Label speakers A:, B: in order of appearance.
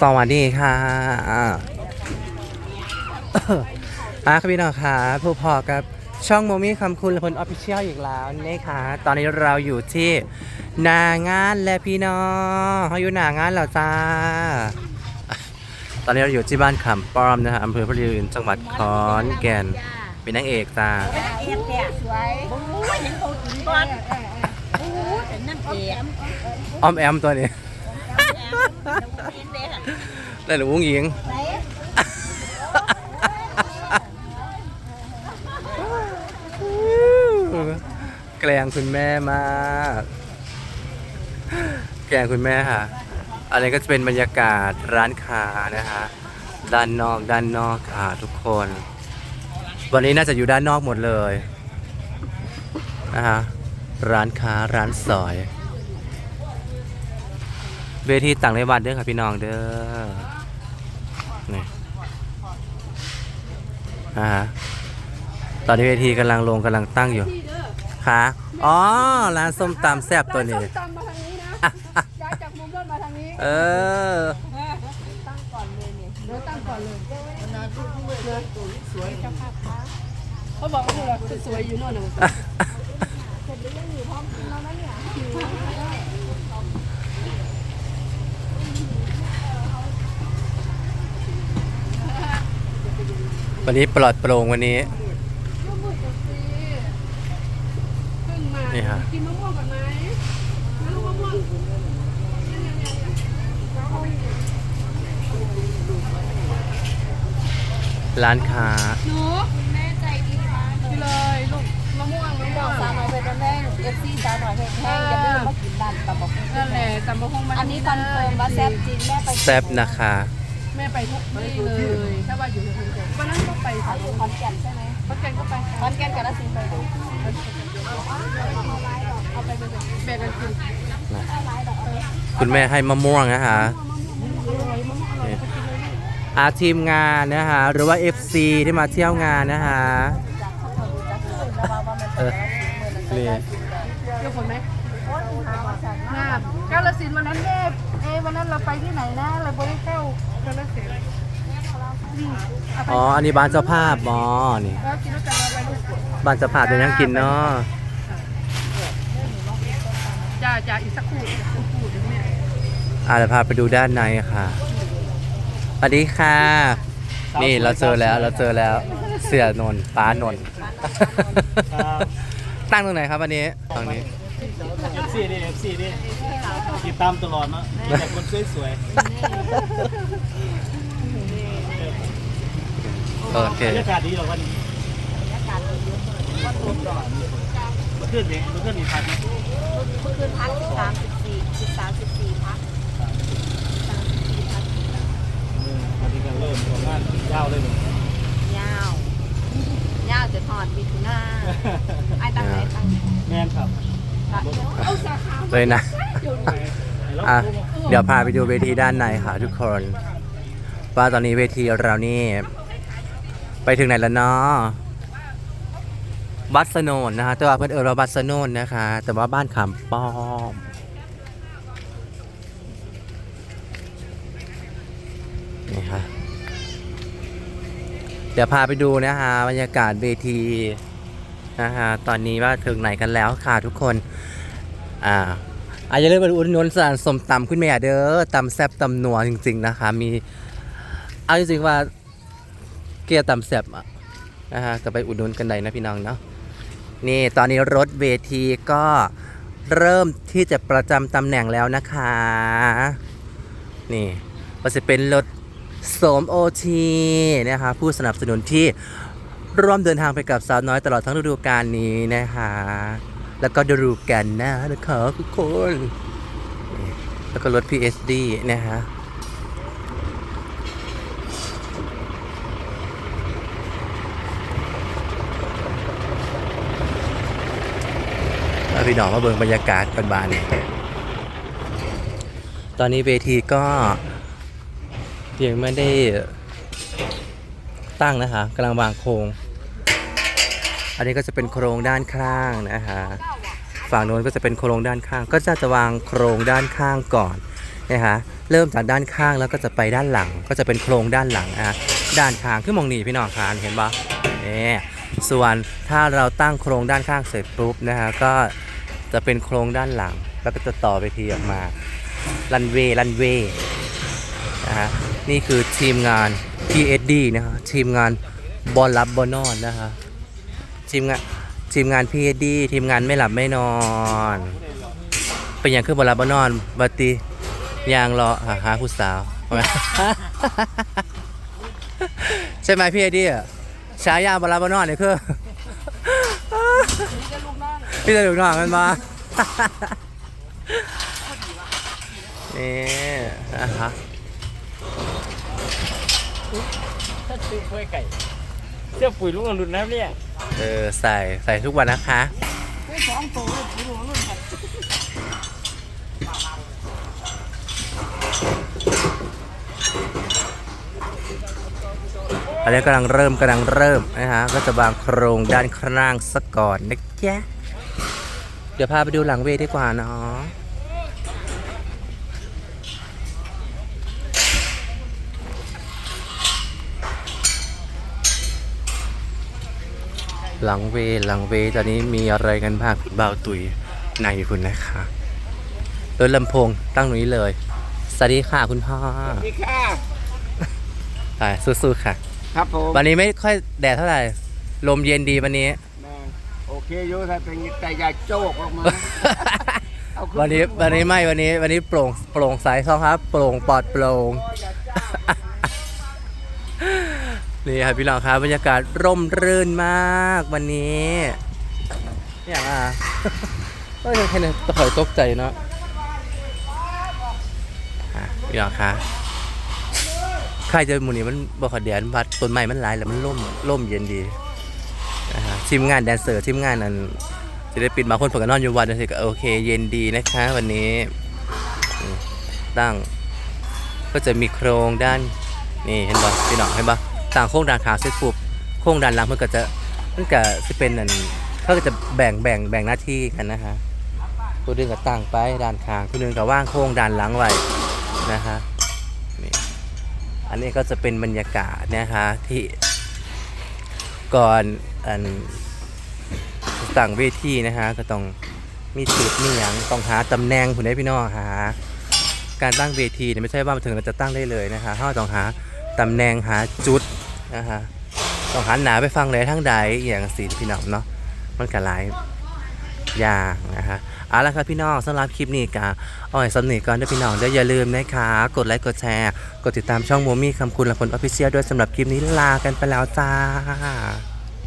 A: สวัสดีค่ะอาครับพี่น้องค่ะผู้พอกับช่องโมมี่คำคุณและพลออฟฟิเชียลอีกแล้วนะคะตอนนี้เราอยู่ที่หนางานและพี่น้องเขาอยู่หนางานแล้วจ้า ตอนนี้เราอยู่ที่บ้านขำป้อมนะฮะอำเภอพระยืนจังหวัดขอนแก่นเป็นนางเอกจ้า
B: เอียดเนี่ยสวยโอ้ยเห็นเขากินก่อนโอ้ยเป็นนั่นเอง
A: อ้อมแอมตัวนี้
B: เห็นเด้อ
A: ได้หรือวุ้งหญิงแกล้งคุณแม่มากแกล้งคุณแม่ค่ะอันนี้ก็จะเป็นบรรยากาศร้านค้านะคะด้านนอกด้านนอกค่ะทุกคน วันนี้น่าจะอยู่ด้านนอกหมดเลยนะคะร้านค้าร้านสอย เวทีต่างในวัดเด้อค่ะพี่น้องเด้อ นี่อ่าฮะตอนนี้เวทีกำลังลงกำลังตั้งอยู่ค่ะอ๋อ ร้านส้มตำแซ่บตัวนี้
C: ตามมาทางนี้นะย้ายจากมุมรถมาทางนี้
A: เออ
C: ตั้งก่อนเลยเนี่ยเดี๋ยวตั้งก่อนเลยสวยเจ้าภาพคะเขาบอกว่าเราสวยอยู่โน่นน่ะ
A: วันนี้ ปลอดโปร่งวันนี้
C: ขึ้นมา
A: นี่ฮะ
C: กินมะม่วงก่อนไหมน้ำมะม่วง
A: ร้านค้า
C: หนู
B: แม่ใจดีมาก
C: กินเลยลูกมะม่วงมะ
B: บ
C: ม่ว
B: อก
C: ง
B: สาวน้อยเป็นแม่เอฟซีสาวน้อยเพลงแห้งอย่าลืมมากินร้านตำบักหุ่ง
C: นั่นแหละตำมะฮงมัน
B: อันนี้คอนเฟิร์มว่าแซ่บจริงแม่ไป
A: แซ่บนะคะ
C: แม่ไปทุกที่เลยถ้าว่าอยู่ในขอนแก่นวันนั้นก็ไปค่ะ
B: อยู่ขอนแก่นใช่ไหม
C: ขอนแก่นก็ไป
B: ขอนแก่นกับนสิงห์ไปดู
C: เอาไปไปไปแบ่งกันกิน
A: คุณแม่ให้มะม่วงนะคะนี่อาทีมงานนะคะ หรือว่า FC ที่มาเที่ยวงานนะคะเออนี่
C: เดี๋ยวฝนไหม งามกาลสินธุ์วันนั้นแม่เอะวันนั้นเราไปที่ไหนนะ เราไปเข้ากาลสินธุ์นี่เอาไป
A: อ๋อ อันนี้บ้านเจ้าภาพอ๋อนี่
C: แล้วกินแล้วกันเราไปลูก
A: บ้านเจ้าภาพเป็นยังกินเนาะ
C: จ้าจ้าอีกสักครู่อีกสักครู่เดี๋ยวแม่
A: อ่าเดี๋ยวพาไปดูด้านในค่ะสวัสดีค่ะ นี่เราเจอแล้วเราเจอแล้ว เสือนนท์ป้านนท์ ตั้งตรงไหนครับวันนี้ตรงนี้
D: เอฟซีดิเอฟซีดิติดตามตลอดเนาะมีแต่คนสวย
A: โอเค
D: ๆบรรยากาศดีหรอวันนี้เมื่อคืนนี้เมื่อคืนนี้พักไหม
B: เมื่อคืนพักสิบสามสิบสี่สิบสามสิบสี่พัก
D: เออวันนี้ก็เริ่มทำงานยาวเลยเนาะ
B: ยาวยาวจะถอดมิถุนาไอ้ตั้งไหนตั้ง
D: แม่นครับ
C: เล
A: ยนะ
D: เรา
A: อะเดี๋ยวพาไปดูเวทีด้านในค่ะทุกคนว่าตอนนี้เวทีเรานี่ ไปถึงไหนแล้วเนาะวัดสนนนะคะแต่ว่าเพื่อนเออเราวัดสนนนะคะ แต่ว่าบ้านขามป้อมนี่ค่ะเดี๋ยวพาไปดูนะคะบรรยากาศเวที นะคะตอนนี้ว่าถึงไหนกันแล้วค่ะทุกคน อ่าอาจจะเริ่มเป็นอุดหนุนสารสมตำขึ้นม่เด้อตำแซบตำนัวจริง ๆ นะคะ มีเอาจริงๆว่าเกียร์ตำแซบอะนะฮะก็ไปอุดหนุนกันได้นะพี่น้องเนาะนี่ตอนนี้รถเวทีก็เริ่มที่จะประจำตำแหน่งแล้วนะคะ นี่ก็จะเป็นรถโสมโอทีนะคะผู้สนับสนุนที่ ร่วมเดินทางไปกับสาวน้อยตลอดทั้งฤดูกาลนี้นะคะแล้วก็ดูกันน้านะคะทุกคน แล้วก็รถ PSD นะฮะเอาพี่น้องมาเบิ่งบรรยากาศกันบานตอนนี้เวทีก็ยังไม่ได้ ตั้งนะคะกำลังวางโครง อันนี้ก็จะเป็นโครงด้านข้างนะคะฝั่งโน้นก็จะเป็นโครงด้านข้าง ก็จะจะวางโครงด้านข้างก่อนนะคะเริ่มจากด้านข้างแล้วก็จะไปด้านหลัง ก็จะเป็นโครงด้านหลังอะด้านข้างขึ้นมองหนีพี่น้องคานเห็นปะนี่ส่วนถ้าเราตั้งโครงด้านข้างเสร็จปุ๊บนะฮะก็จะเป็นโครงด้านหลัง แล้วก็จะต่อไปทีออกมา รันเวย์รันเวย์นะฮะนี่คือทีมงาน PSD นะฮะทีมงานบอลรับบอลนอนนะฮะทีมงานทีมงาน PSD ทีมงานไม่หลับไม่นอน เป็นอย่างคือบอลรับบอลนอนบัตตียางรอหาหาผู้สาว ใช่ไหมพี่เอดี้ฉายาบอลรับบอลนอนเนี่ยคือพี่จะลูกน้องกันมานี่นะฮะ
D: ถ้าซื้อเพื่อไก่เสื้อปุ๋ยลูกอรุณนะครับเนี่ย
A: เออใส่ใส่ทุกวันนะคะ
C: ไม่สองตัวเลยผู้รู้รุ่นน
A: อันนี้กำลังเริ่มกำลังเริ่มนะฮะก็จะวางโครงด้านข้างสักก่อนนะจ๊ะเดี๋ยวพาไปดูหลังเวทีดีกว่าเนาะ หลังเวหลังเวตอนนี้มีอะไรกันบ้างคุณบ่าวตุยในคุณนะคะรถลำโพงตั้งตรงนี้เลย สวัสดีค่ะคุณพ่อ
E: นี่ค่ะ
A: ไปสู้ๆค่ะ
E: ครับผม
A: วันนี้ไม่ค่อยแดดเท่าไหร่ ลมเย็นดีวันนี้
E: นะโอเคอยู่ถ้าเป็นแต่อย่าโจกออกมาเอาขึ้
A: วันนี้วันนี้ไม่วันนี้ วันนี้โปร่งโปร่งใสท้องครับ โปร่งปลอดโปร่ง นี่ครับพี่น้องครับบรรยากาศร่มรื่นมากวันนี้อย่างอะก็ยังแค่นี้ตะขอยตกใจเนาะอะพี่น้องครับใครจะหมุนี่มันบอขอดแดนบัดต้นไม้มันหลายแล้วมันร่มร่มเย็นดีนะฮะทีมงานแดนเซอร์ทีมงานนั้นจะได้ปิดมาคนเปิดกันนอนอยู่วันนี้ก็โอเค เย็นดีนะคะ วันนี้ตั้งก็จะมีโครงด้านนี่เห็นบ่พี่น้องเห็นบ่ ต่างโครงด้านขาเสร็จปุ๊บโครงด้านหลังมันก็จะมันก็จะเป็นนั่นเขาก็จะแบ่งแบ่งแบ่งหน้าที่กันนะคะผู้หนึงก็ตั้งไปด้านข้างผู้หนึงก็ว่างโครงด้านหลังไว้นะคะนี่อันนี้ก็จะเป็นบรรยากาศนะคะที่ก่อนอันต่างเวทีนะฮะก็ต้องมีจุดมีอย่างต้องหาตำแหน่งคุณได้พี่น้องหา การตั้งเวทีเนี่ยไม่ใช่ว่ามาถึงเราจะตั้งได้เลยนะคะเราต้องหา ตำแหน่งหาจุดนะคะต้องหันหนาไปฟังเลยทั้งใดอย่างสีพี่น้องเนาะมันก็หลายอย่างนะคะเอาละครับพี่น้องสำหรับคลิปนี้ก็อ้อยสำเนีก่อนด้วยพี่น้องเดี๋ยอย่าลืมนะคะกดไลค์กดแชร์ กดติดตามช่องโมมี่คำคุณและผลออฟฟิเชียลด้วยสำหรับคลิปนี้ลากันไปแล้วจ้า